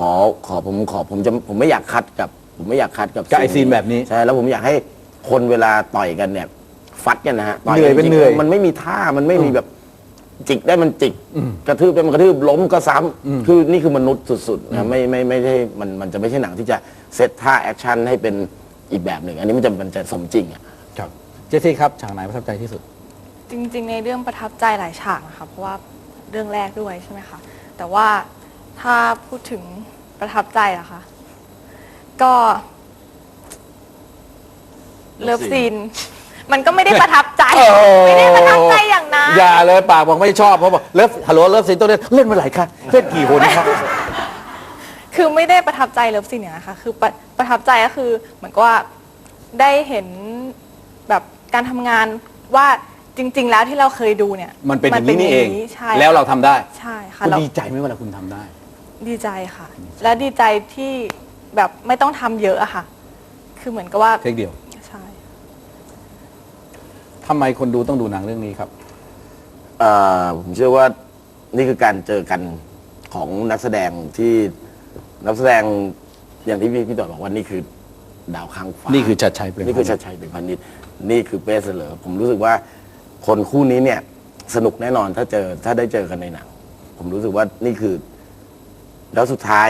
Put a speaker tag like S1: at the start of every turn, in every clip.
S1: ขอขอผมขอผมจะผมไม่อยากคัดกับ ผมไม่อยากคัดกับ
S2: กับไอ้ซีนแบบนี้
S1: ใช่แล้วผมอยากให้คนเวลาต่อยกันเนี่ย ฟัดกันนะฮะต่
S2: เหนื่อยเป็นเหนื่อย
S1: จริงๆมันไม่มีท่ามันไม่มีแบบจิกได้มันจิกกระทืบได้มันกระทืบล้มก็ซ้ำคือนี่คือมนุษย์สุดๆนะไม่ไม่ไม่ใช่มันมันจะไม่ใช่หนังที่จะเซตท่าแอคชั่นให้เป็นอีกแบบหนึ่งอันนี้มันจะมันจะสมจริงอะ
S2: ครับเจสซี่ครับฉากไหนประทับใจที่สุด
S3: จริงๆ ในเรื่องประทับใจหลายฉากนะคะเพราะว่าเรื่องแรกด้วยใช่ไหมคะ แต่ว่า ถ้าพูดถึงประทับใจล่ะคะ ก็ เลิฟซีน มันก็ไม่ได้ประทับใจไม่ได้ประทับใจอย่างนั้น
S2: อย่าเลยปากบอกไม่ชอบเพราะบอกเลิฟฮัลโหลเลิฟซีนต้องเล่นเล่นมาหลายครั้งเล่นกี่คนครับ
S3: คือไม่ได้ประทับใจเลิฟซีนอย่างนั้นค่ะ คือประประทับใจก็คือเหมือนกับว่าได้เห็นแบบการทำงานว่าจริง ๆ แล้วที่เราเคยดูเนี่ย
S2: มันเป็นอย่างนี้นี่เอง
S3: ใช่
S2: แล้วเราทำได้
S3: ใช่ค่ะ
S2: คุณ
S3: เรา
S2: ดีใจไหมเวลาคุณทำได้
S3: ดีใจค่ะ และดีใจที่แบบไม่ต้องทำเยอะอะค่ะ คือเหมือนกับว่า
S2: เทคเดียว
S3: ใช่
S2: ทำไมคนดูต้องดูหนังเรื่องนี้ครับ
S1: เอ่อผมเชื่อว่านี่คือการเจอกันของนักแสดงที่นักแสดงอย่างที่พี่พี่ต่อยบอกว่านี่คือดาวค้างฟ้า
S2: นี่คือชัดชัยเปรม
S1: นี่คือชัดชัยเป็นพันนิดนี่คือเป้เสลอผมรู้สึกว่าคนคู่นี้เนี่ยสนุกแน่นอนถ้าเจอถ้าได้เจอกันในหนัง ผมรู้สึกว่านี่คือ แล้วสุดท้าย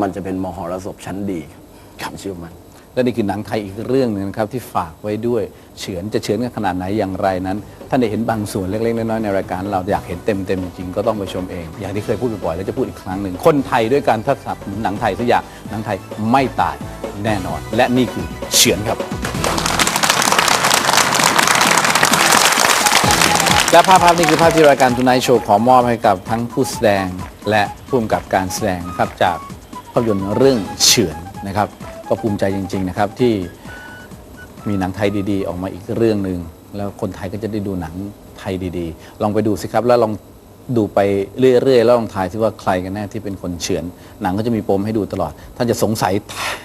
S1: มันจะเป็นมหรสพชั้นดีครับผมเชื่อมัน
S2: และนี่คือหนังไทยอีกเรื่องหนึงนะครับที่ฝากไว้ด้วยเฉือนจะเฉือนกันขนาดไหนอย่างไรนั้น ท่านได้เห็นบางส่วนเล็กๆน้อยๆในรายการ เราอยากเห็นเต็มๆจริงๆก็ต้องไปชมเอง อย่างที่เคยพูดบ่อยๆแล้วจะพูดอีกครั้งหนึ่งคนไทยด้วยกันถ้าสนับสนุนหนังไทยสักอย่างหนังไทยไม่ตายแน่นอน และนี่คือเฉือนครับ และภาพภาพนี้คือภาพที่รายการ Tonight Show ขอมอบให้กับทั้งผู้แสดงและผู้กำกับการแสดงนะครับจากภาพยนตร์เรื่องเฉือนนะครับ ก็ภูมิใจจริง ๆ นะครับที่มีหนังไทยดีๆ ออกมาอีกเรื่องหนึ่งแล้วคนไทยก็จะได้ดูหนังไทยดีๆ ลองไปดูสิครับแล้วลองดูไปเรื่อยๆ แล้วลองทายที่ว่าใครกันแน่ที่เป็นคนเฉือน หนังก็จะมีปมให้ดูตลอด ท่านจะสงสัย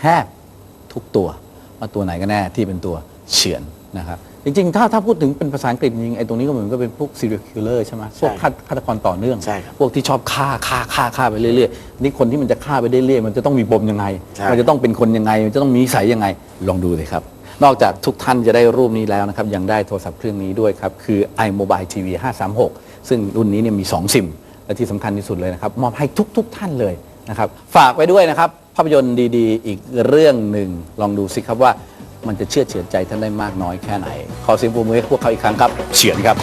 S2: แทบทุกตัว ว่าตัวไหนก็แน่ที่เป็นตัวเฉือนนะครับ จริงๆ ถ้าถ้าพูดถึงเป็นภาษาอังกฤษจริงๆไอ้ตรงนี้ก็เหมือนก็เป็นพวก serial killer ใช่ไหมพวกฆาฆาตกรต่อเนื่อง
S1: ใช่ครับ
S2: พวกที่ชอบฆ่าฆ่าฆ่าฆ่าไปเรื่อยๆ นี่คนที่มันจะฆ่าไปเรื่อยๆ มันจะต้องมีปมยังไง
S1: ใช่
S2: มันจะต้องเป็นคนยังไง มันจะต้องมีนิสัยยังไง ลองดูเลยครับ นอกจากทุกท่านจะได้รูปนี้แล้วนะครับ ยังได้โทรศัพท์เครื่องนี้ด้วยครับ คือ iMobile TV 536 ซึ่งรุ่นนี้เนี่ยมี 2 ซิม และที่สำคัญที่สุดเลยนะครับ มอบให้ทุกๆท่านเลยนะครับ ฝากไว้ด้วยนะครับ ภาพยนตร์ดีๆ อีกเรื่องหนึ่ง ลองดูสิครับว่า มันจะเชื่อดเฉือนใจท่านได้มากน้อยแค่ไหน ขอเสียงปรบมือให้พวกเขาอีกครั้งครับ เฉือนครับ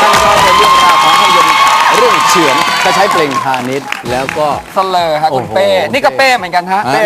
S2: ท่านก็เป็นเรื่องราวของภาพยนตร์เรื่องเฉือนจะใช้เพลงพาณิชย์แล้วก็
S4: สเลอร์ฮะคุณ
S2: โอ้โห
S4: เป้นี่ก็เป้เหมือนกันฮะ
S2: ฮะ
S4: เป้